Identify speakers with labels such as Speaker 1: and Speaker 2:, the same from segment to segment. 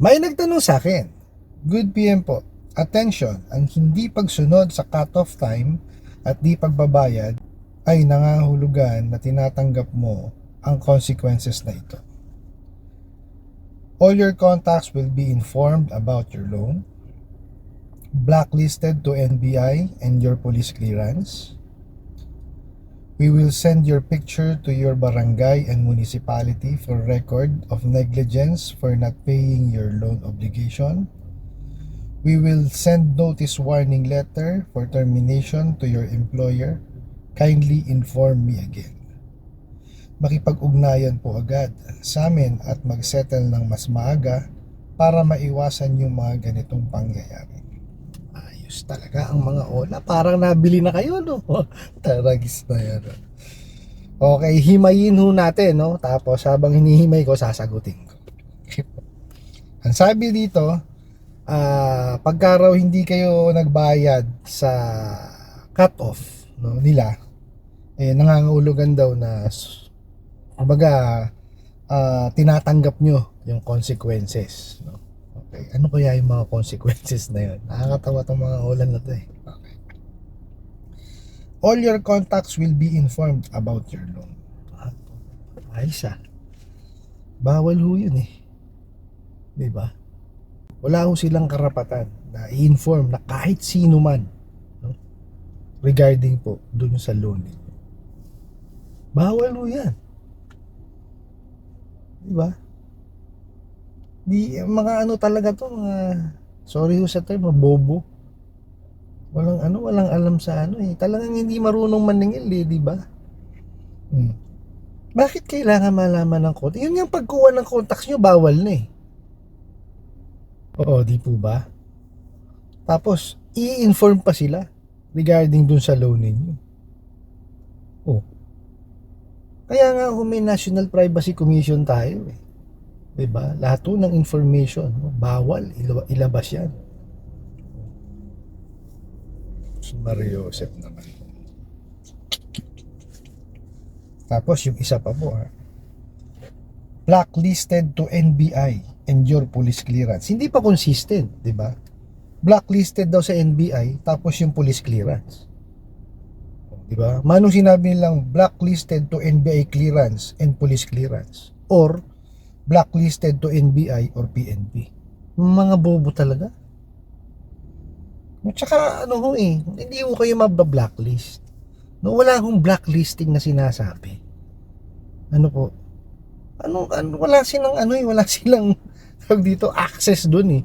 Speaker 1: May nagtanong sa akin, Good PM po, attention, ang hindi pagsunod sa cut-off time at di pagbabayad ay nangahulugan na tinatanggap mo ang consequences na ito. All your contacts will be informed about your loan, blacklisted to NBI and your police clearance. We will send your picture to your barangay and municipality for record of negligence for not paying your loan obligation. We will send notice warning letter for termination to your employer. Kindly inform me again. Makipag-ugnayan po agad sa amin at mag-settle ng mas maaga para maiwasan yung mga ganitong pangyayari. Ayos talaga ang mga ola. Parang nabili na kayo, no? Taragis na yan. no? Okay, himayin ho natin, no? Tapos habang hinihimay ko, sasagutin ko. ang sabi dito, ah pagka raw hindi kayo nagbayad sa cut-off no, nila, eh, nangangahulugan daw na kumbaga ah, tinatanggap nyo yung consequences. No? Okay. Ano kaya yung mga consequences na yun? Nakakatawa tong mga ulan na to eh. Okay. All your contacts will be informed about your loan. Ah, Ayos ah. Bawal ho yun eh. Di ba? Wala ho silang karapatan na i-inform na kahit sino man no? regarding po dun sa loan ninyo. Bawal ho yan. Di ba? Di, mga ano talaga to, mga, sorry ho sa term, bobo. Walang ano, walang alam sa ano eh. Talagang hindi marunong maningil eh, di ba? Hmm. Bakit kailangan malaman ng contact? Yun yung pagkuha ng contacts nyo, bawal na eh. Oo, di po ba? Tapos, i-inform pa sila regarding dun sa loan ninyo. Oh. Kaya nga kung may National Privacy Commission tayo eh. 'Di ba? Lahat po ng information, bawal ila- ilabas 'yan. Si Mario Joseph naman. Tapos yung isa pa po ha. Blacklisted to NBI and your police clearance. Hindi pa consistent, 'di ba? Blacklisted daw sa NBI tapos yung police clearance. 'Di ba? Manong sinabi nilang blacklisted to NBI clearance and police clearance or blacklisted to NBI or PNP. Mga bobo talaga. At saka ano ho eh, hindi ho kayo mabba-blacklist. No, wala akong blacklisting na sinasabi. Ano po? Ano, ano wala silang ano eh, wala silang tawag dito access doon eh.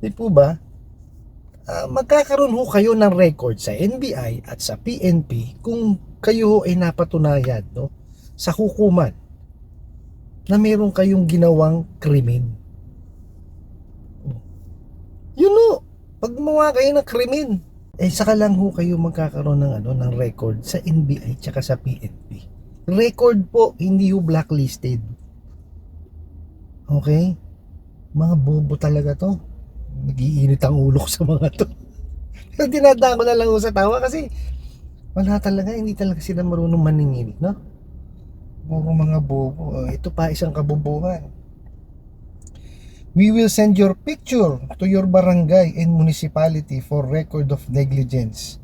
Speaker 1: Di po ba? Ah, magkakaroon ho kayo ng record sa NBI at sa PNP kung kayo ho ay napatunayan no, sa hukuman na meron kayong ginawang krimen. Yun o, pag gumawa kayo ng krimen, eh saka lang ho kayo magkakaroon ng ano ng record sa NBI tsaka sa PNP. Record po, hindi ho blacklisted. Okay? Mga bobo talaga to. Nagiinit ang ulo ko sa mga to. Pero dinadaan ko na lang ho sa tawa kasi wala talaga, hindi talaga sila marunong maningil, no? Bobo mga bobo. Oh, Ito pa isang kabubuhan. We will send your picture to your barangay and municipality for record of negligence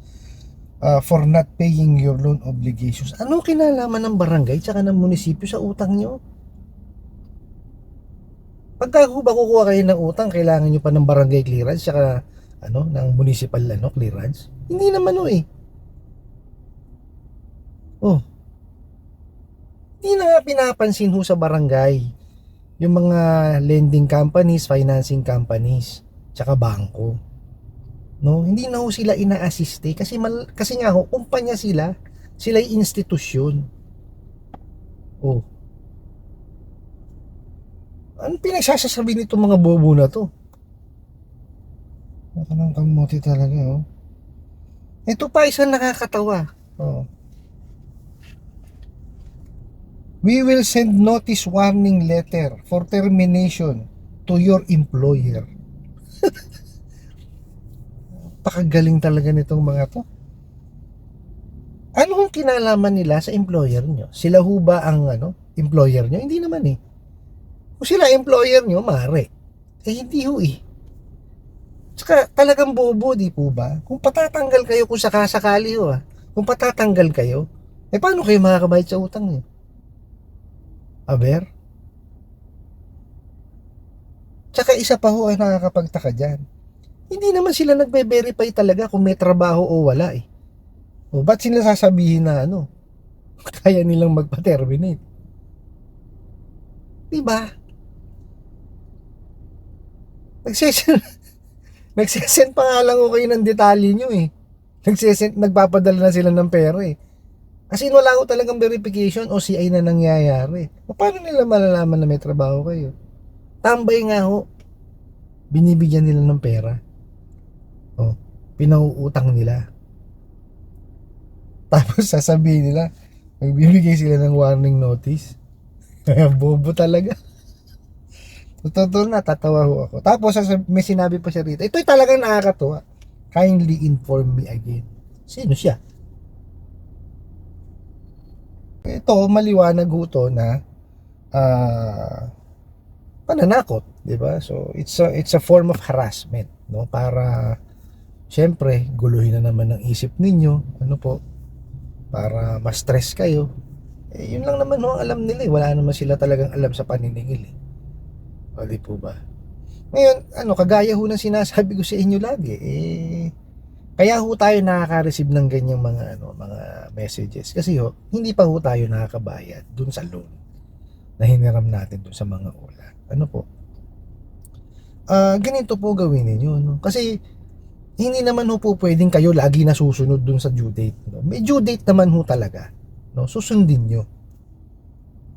Speaker 1: uh, for not paying your loan obligations. Ano kinalaman ng barangay tsaka ng munisipyo sa utang nyo? Pagka ba kukuha kayo ng utang, kailangan nyo pa ng barangay clearance tsaka ano, ng municipal ano, clearance? Hindi naman o eh. Oh, hindi na nga pinapansin ho sa barangay yung mga lending companies, financing companies, tsaka bangko. No, hindi na ho sila ina-assiste kasi mal, kasi nga ho kumpanya sila, sila ay institusyon. Oh. Ano pinagsasasabi nito mga bobo na to? Baka ng kamote talaga, oh. Ito pa isang nakakatawa. Oh. We will send notice warning letter for termination to your employer. Pakagaling talaga nitong mga to. Ano ang kinalaman nila sa employer nyo? Sila ho ba ang ano, employer nyo? Hindi naman eh. Kung sila employer nyo, mare. Eh hindi ho eh. Tsaka talagang bobo, di po ba? Kung patatanggal kayo kung sakasakali ho ah. Kung patatanggal kayo, eh paano kayo makakabayad sa utang niyo? Aber? Tsaka isa pa ho ay nakakapagtaka dyan. Hindi naman sila nagbe-verify talaga kung may trabaho o wala eh. O ba't sila sasabihin na ano? Kaya nilang magpa-terminate. Diba? Nagsesend, nagsesend pa nga lang ko kayo ng detalye nyo eh. Nagsesend, nagpapadala na sila ng pera eh. Kasi wala ko talagang verification o CI na nangyayari. O paano nila malalaman na may trabaho kayo? Tambay nga ho. Binibigyan nila ng pera. O, pinauutang nila. Tapos sasabihin nila, magbibigay sila ng warning notice. Kaya bobo talaga. Totoo na, tatawa ho ako. Tapos may sinabi pa siya rito, ito'y talagang nakakatuwa. Kindly inform me again. Sino siya? Ito, maliwanag ho to na ah, pananakot, 'di ba? So it's a it's a form of harassment, no? Para syempre, guluhin na naman ang isip ninyo, ano po? Para ma-stress kayo. Eh, yun lang naman ho ang alam nila eh. Wala naman sila talagang alam sa paniningil eh. O, di po ba? Ngayon, ano, kagaya ho ng sinasabi ko sa inyo lagi, eh, kaya ho tayo nakaka-receive ng ganyang mga, ano, mga messages. Kasi ho, hindi pa ho tayo nakakabayad dun sa loan na hiniram natin dun sa mga ula. Ano po? Ah, ganito po gawin ninyo, no? Kasi, hindi naman ho po pwedeng kayo lagi nasusunod dun sa due date. No? May due date naman ho talaga. No? Susundin nyo.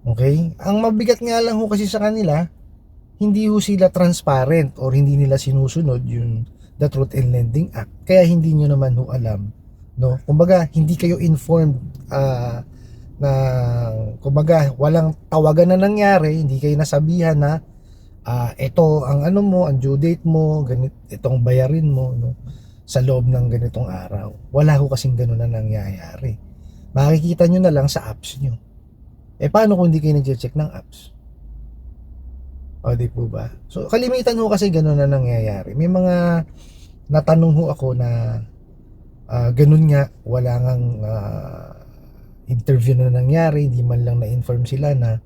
Speaker 1: Okay? Ang mabigat nga lang ho kasi sa kanila, hindi ho sila transparent or hindi nila sinusunod yung the Truth in Lending Act. Kaya hindi nyo naman ho alam. No? Kumbaga, hindi kayo informed ah, na kumbaga walang tawagan na nangyari, hindi kayo nasabihan na ah ito ang ano mo, ang due date mo, ganit itong bayarin mo no sa loob ng ganitong araw. Wala ho kasing ganun na nangyayari. Makikita nyo na lang sa apps nyo. Eh paano kung hindi kayo nag-check ng apps? O di po ba? So kalimitan ho kasi ganun na nangyayari. May mga natanong ho ako na ah, ganun nga, wala ngang ah, interview na nangyari, hindi man lang na-inform sila na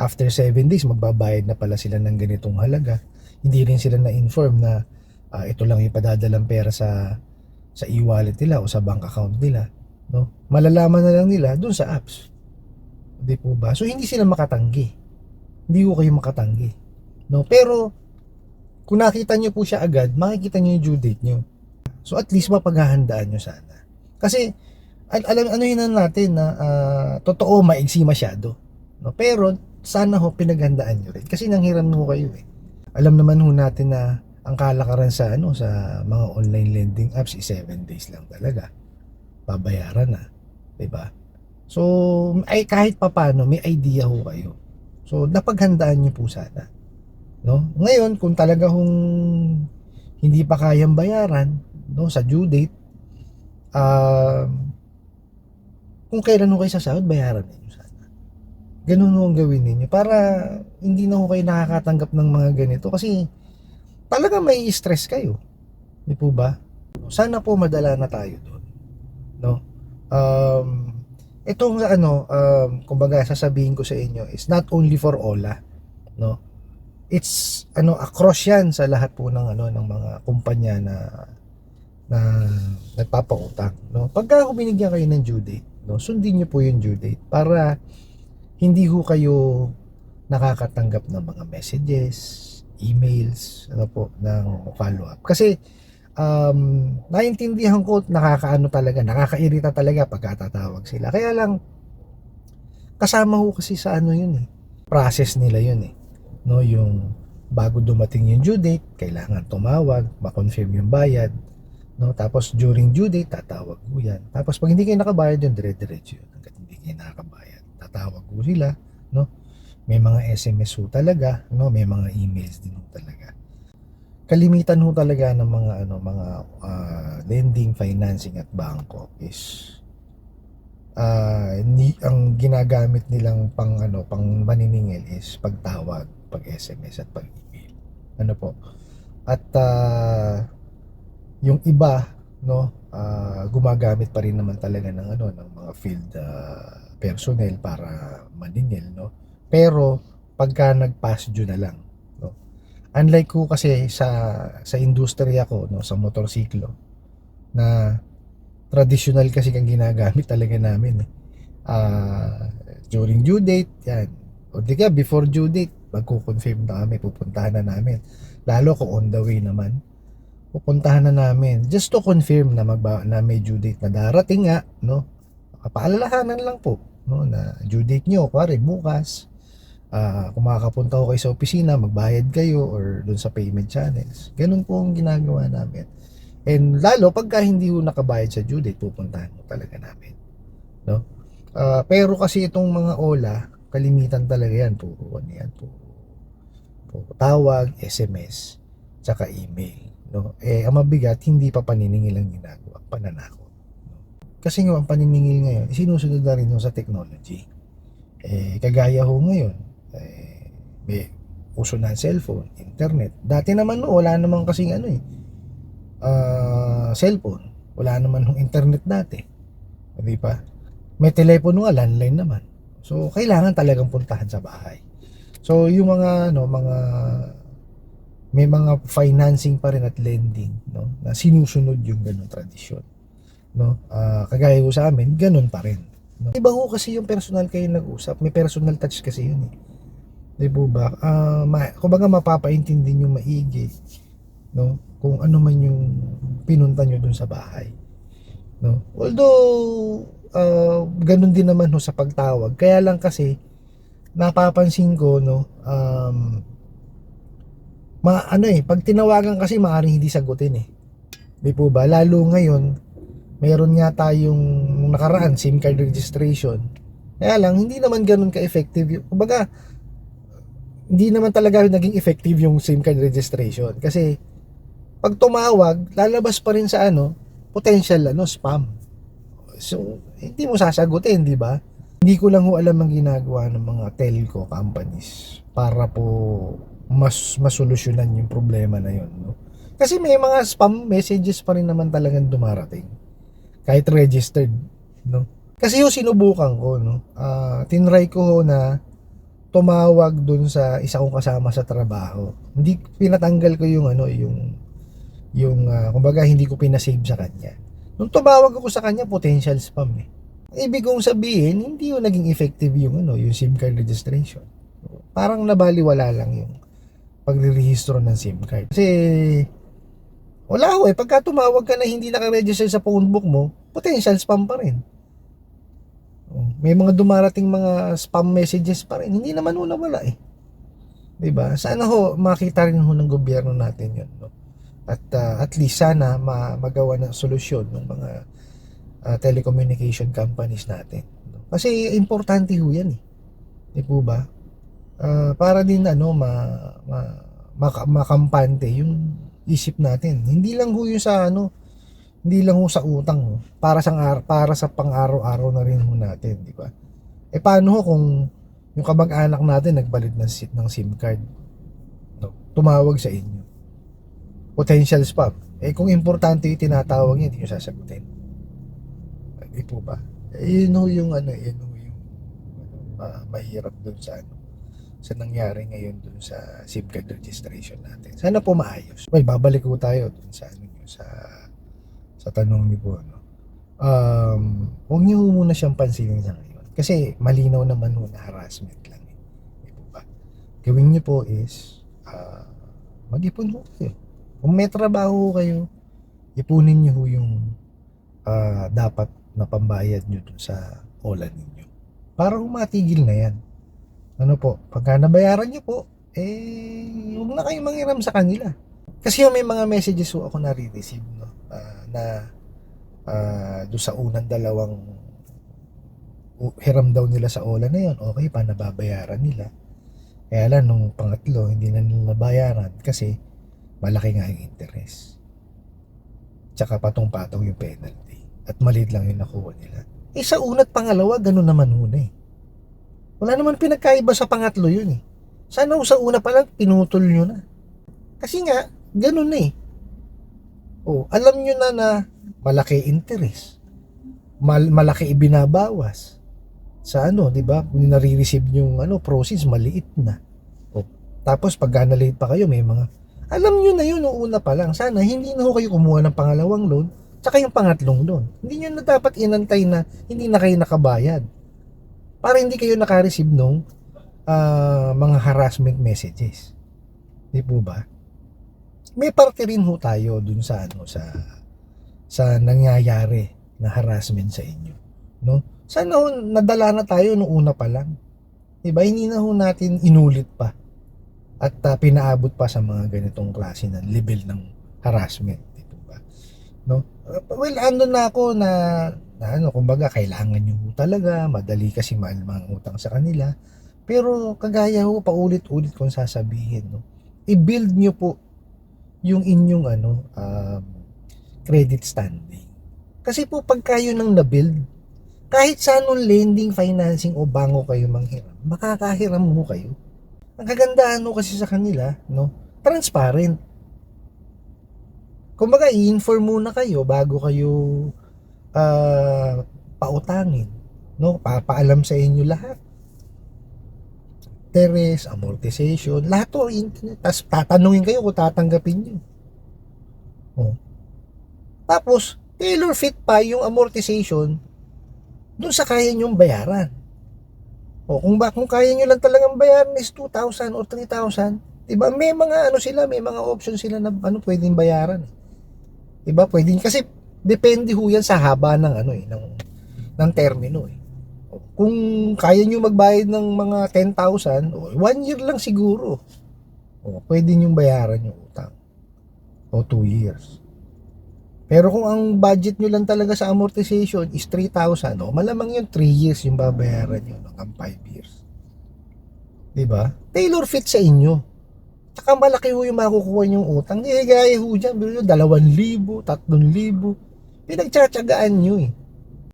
Speaker 1: after 7 days magbabayad na pala sila ng ganitong halaga. Hindi rin sila na-inform na ah, ito lang ipadadalang pera sa sa e-wallet nila o sa bank account nila, no? Malalaman na lang nila dun sa apps. Hindi po ba? So hindi sila makatanggi. Hindi ko kayo makatanggi. No? Pero kung nakita nyo po siya agad, makikita nyo yung due date nyo. So at least mapaghahandaan nyo sana. Kasi al- alam ano yun natin na ah, totoo maigsi masyado. No? Pero sana ho pinaghandaan nyo rin kasi nanghiram ho kayo eh. Alam naman ho natin na ang kalakaran sa ano sa mga online lending apps is 7 days lang talaga. Babayaran na, 'di ba? So ay kahit papano may idea ho kayo. So napaghandaan niyo po sana. No? Ngayon kung talaga hong hindi pa kayang bayaran no sa due date um kung kailan kayo sasahod, bayaran ninyo sana. Ganun ho ang gawin ninyo para hindi na kayo nakakatanggap ng mga ganito kasi talaga may stress kayo. Di po ba? Sana po madala na tayo doon. No? Um, itong ano, um, kumbaga sasabihin ko sa inyo is not only for Ola, no? It's ano across yan sa lahat po ng ano ng mga kumpanya na na nagpapautang, no? Pagka ho binigyan kayo ng due date, no, sundin niyo po yung due date para hindi ho kayo nakakatanggap ng mga messages, emails, ano po, ng follow-up. Kasi, um, naintindihan ko, nakakaano talaga, nakakairita talaga pagkatatawag sila. Kaya lang, kasama ko kasi sa ano yun eh, process nila yun eh. No, yung bago dumating yung due date, kailangan tumawag, ma-confirm yung bayad, no? Tapos during due date, tatawag ko yan. Tapos pag hindi kayo nakabayad yun, dire-diretso yun. Hanggat hindi kayo nakakabayad, tatawag ko sila, no? May mga SMS ho talaga, no? May mga emails din ho talaga. Kalimitan ho talaga ng mga ano, mga ah, lending, financing at bangko is ah ni ang ginagamit nilang pang ano, pang maniningil is pagtawag, pag SMS at pag email. Ano po? At ah, yung iba, no, ah, gumagamit pa rin naman talaga ng ano ng mga field ah, personnel para maningil, no. Pero pagka nag-pass due na lang, no. Unlike ko kasi sa sa industriya ko, no, sa motorsiklo na traditional kasi kang ginagamit talaga namin. Eh. Ah, during due date, yan. O di ka, before due date, magko-confirm na kami, pupuntahan na namin. Lalo kung on the way naman, pupuntahan na namin. Just to confirm na, magba, na may due date na darating nga, no? Paalalahanan lang po, no? Na due date nyo, pare, bukas. Ah, kung makakapunta ko kayo sa opisina, magbayad kayo or dun sa payment channels. Ganun po ang ginagawa namin. And lalo pagka hindi ho nakabayad sa due date, pupuntahan mo talaga namin. No? Ah, pero kasi itong mga ola, kalimitan talaga yan. Puro ano yan, puro, puro tawag, SMS, tsaka email. No? Eh, ang mabigat, hindi pa paniningil ang ginagawa, pananakot. No? Kasi nga, ang paniningil ngayon, sinusunod na rin sa technology. Eh, kagaya ho ngayon, eh, may uso na cellphone, internet. Dati naman no, wala naman kasing ano eh, ah, cellphone. Wala naman ng internet dati. Di ba? May telepono nga, landline naman. So, kailangan talagang puntahan sa bahay. So, yung mga, ano, mga, may mga financing pa rin at lending, no, na sinusunod yung ganung tradisyon. No, Ah, kagaya ko sa amin, ganun pa rin. No? Iba ho kasi yung personal kayo nag-usap, may personal touch kasi yun eh. Di po ba? Ah, ma, kumbaga mapapaintindi nyo maigi, no, kung ano man yung pinunta nyo dun sa bahay. No? Although, uh, ganun din naman ho sa pagtawag. Kaya lang kasi, napapansin ko, no, um, ma, ano eh, pag tinawagan kasi maaaring hindi sagutin eh. Di po ba? Lalo ngayon, meron nga tayong nakaraan, SIM card registration. Kaya lang, hindi naman ganun ka-effective. Kumbaga, hindi naman talaga naging effective yung SIM card registration. Kasi, pag tumawag, lalabas pa rin sa ano, potential ano, spam. So, hindi mo sasagutin, di ba? Hindi ko lang ho alam ang ginagawa ng mga telco companies para po mas masolusyonan yung problema na yon, no? Kasi may mga spam messages pa rin naman talagang dumarating. Kahit registered, no? Kasi yung sinubukan ko, no? Ah, tinry ko na tumawag dun sa isa kong kasama sa trabaho. Hindi pinatanggal ko yung ano, yung yung ah, kumbaga hindi ko pinasave sa kanya. Nung tumawag ako sa kanya, potential spam eh. Ibig kong sabihin, hindi yung naging effective yung ano, yung SIM card registration. Parang nabaliwala lang yung pagre-rehistro ng SIM card. Kasi wala ko eh, pagka tumawag ka na hindi naka-register sa phone book mo, potential spam pa rin. May mga dumarating mga spam messages pa rin. Hindi naman ho nawala eh. 'Di ba? Sana ho makita rin ho ng gobyerno natin 'yon, no? At ah, at least sana ma magawa ng solusyon ng mga ah, telecommunication companies natin. Kasi importante ho 'yan eh. 'Di po ba? Ah, para din ano ma, ma maka- makampante yung isip natin. Hindi lang ho yung sa ano, hindi lang ho sa utang, ho. para sa ar- para sa pang-araw-araw na rin ho natin, di ba? Eh paano ho kung yung kamag-anak natin nagbalit ng, ng SIM card? No, tumawag sa inyo. Potential spam. Eh kung importante yung tinatawag niya, hindi nyo sasagutin. Hindi po ba? Eh, yun ho yung ano, yun ho yung ma- mahirap dun sa ano sa nangyari ngayon dun sa SIM card registration natin. Sana po maayos. Well, babalik ko tayo dun sa ano sa sa tanong niyo po ano. Um, huwag niyo muna siyang pansinin sa ngayon. Kasi malinaw naman ho na harassment lang. Eh. Di po? Gawin niyo po is ah, mag-ipon ho kayo. Kung may trabaho ho kayo, ipunin niyo ho yung ah, dapat na pambayad niyo dun sa ola ninyo. Para matigil na yan ano po, pagka nabayaran nyo po, eh, huwag na kayong mangiram sa kanila. Kasi yung may mga messages po ako nare-receive, no, ah, na ah, doon sa unang dalawang hiram daw nila sa ola na yon okay pa, nababayaran nila. Kaya lang, nung pangatlo, hindi na nila nabayaran kasi malaki nga yung interest. Tsaka patong-patong yung penalty. At maliit lang yung nakuha nila. Eh, sa una't pangalawa, ganun naman una eh. Wala naman pinagkaiba sa pangatlo yun eh. Sana sa una pa lang, pinutol nyo na. Kasi nga, ganun na eh. Oh, alam nyo na na malaki interest. Mal malaki ibinabawas. Sa ano, 'di ba? Kung nare-receive yung ano, proceeds maliit na. Oh, tapos pag pa kayo, may mga alam nyo na yun noong una pa lang. Sana hindi na ho kayo kumuha ng pangalawang loan tsaka yung pangatlong loan. Hindi nyo na dapat inantay na hindi na kayo nakabayad. Para hindi kayo naka-receive nung ah, mga harassment messages. Di po ba? May parte rin ho tayo dun sa ano sa sa nangyayari na harassment sa inyo, no? Sana ho, nadala na tayo nung una pa lang. 'Di? Hindi na ho natin inulit pa at ah, pinaabot pa sa mga ganitong klase ng level ng harassment, di ba? No? Uh, well, ano na ako na, na ano, kumbaga kailangan ho talaga, madali kasi mahal mga utang sa kanila. Pero kagaya ho, paulit-ulit kong sasabihin, no? i-build nyo po yung inyong ano, um, credit standing. Kasi po pag kayo nang na-build, kahit sa anong lending, financing o bango kayo manghiram, makakahiram mo kayo. Ang kagandahan ho kasi sa kanila, no? Transparent. Kumbaga, i-inform muna kayo bago kayo ah, pautangin, no? Papaalam sa inyo lahat. Teres, amortization, lahat to internet. Tapos tatanungin kayo kung tatanggapin nyo. Oh. Tapos, tailor fit pa yung amortization dun sa kaya nyong bayaran. O kung ba kung kaya nyo lang talagang bayaran is 2,000 or 3,000, 'di ba? May mga ano sila, may mga option sila na ano pwedeng bayaran. 'Di ba? Pwedeng kasi depende ho yan sa haba ng ano eh, ng ng termino eh. Kung kaya nyo magbayad ng mga 10,000, o, one year lang siguro. O, pwede nyo bayaran yung utang. O, two years. Pero kung ang budget nyo lang talaga sa amortization is 3,000, o, malamang yun 3 years yung babayaran nyo hanggang 5 years. ba? Tailor fit sa inyo. Tsaka malaki ho yung makukuha yung utang. Eh, gaya ho dyan, biro nyo, 2,000, 3,000. Pinagtsatsagaan nyo eh.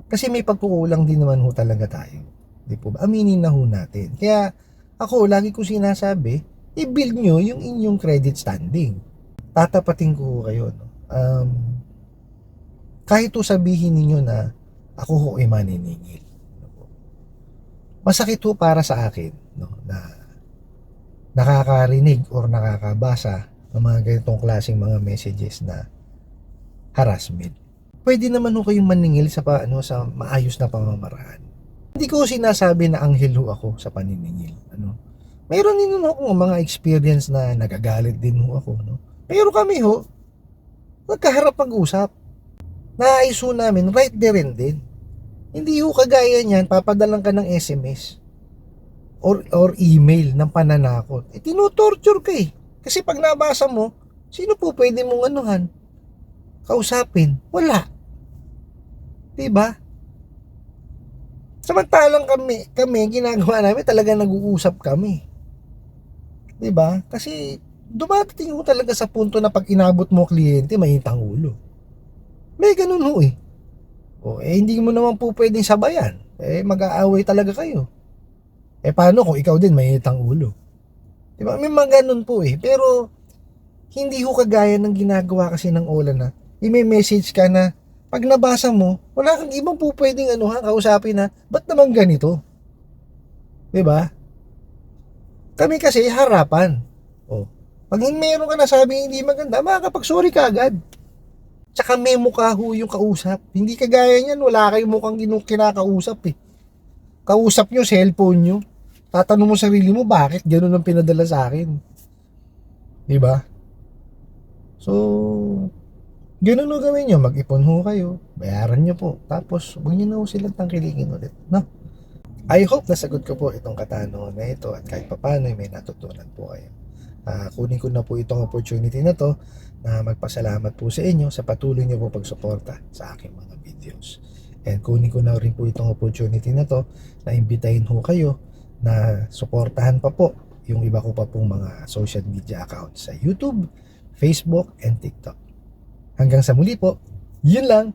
Speaker 1: Kasi may pagkukulang din naman ho talaga tayo. Di po ba? Aminin na ho natin. Kaya ako, lagi ko sinasabi, i-build nyo yung inyong credit standing. Tatapatin ko kayo. No? Um, kahit ho sabihin ninyo na ako ho ay maniningil. Masakit ho para sa akin no, na nakakarinig or nakakabasa ng mga ganitong klaseng mga messages na harassment. Pwede naman ho kayong maningil sa pa, ano sa maayos na pamamaraan. Hindi ko sinasabi na anghel ho ako sa paniningil, ano. Meron din ho akong mga experience na nagagalit din ho ako, no. Pero kami ho, nagkaharap mag-usap. Naayos ho namin, right there and then. Hindi ho kagaya niyan, papadalang ka ng SMS or, or email ng pananakot. Eh, tinutorture ka eh. Kasi pag nabasa mo, sino po pwede mong anuhan? Kausapin? Wala. Diba? Samantalang kami, kami, ginagawa namin, talaga nag-uusap kami. Diba? Kasi dumadating ho talaga sa punto na pag inabot mo kliyente, may ulo. May ganun ho eh. O, eh, hindi mo naman po pwedeng sabayan. Eh, mag-aaway talaga kayo. Eh, paano kung ikaw din may ulo? Di ba? May mga ganun po eh. Pero, hindi ho kagaya ng ginagawa kasi ng Ola na, i-message ka na, pag nabasa mo, wala kang ibang po pwedeng ano ha, kausapin na, ba't naman ganito? Ba? Kami kasi harapan. O, pag meron ka na sabi hindi maganda, makakapag-sorry ka agad. Tsaka may mukha ho yung kausap. Hindi kagaya niyan, wala kayong mukhang kinakausap eh. Kausap nyo, cellphone nyo. Tatanong mo sarili mo, bakit ganun ang pinadala sa akin? Di ba? So, ganun ho gawin nyo. Mag-ipon ho kayo. Bayaran nyo po. Tapos, huwag nyo na ho silang tangkilikin ulit. No? I hope nasagot ko po itong katanungan na ito at kahit papano ay may natutunan po kayo. Ah, kunin ko na po itong opportunity na to na magpasalamat po sa inyo sa patuloy nyo po pagsuporta sa aking mga videos. And kunin ko na rin po itong opportunity na to na imbitahin ho kayo na suportahan pa po yung iba ko pa pong mga social media accounts sa YouTube, Facebook, and TikTok. Hanggang sa muli po, yun lang.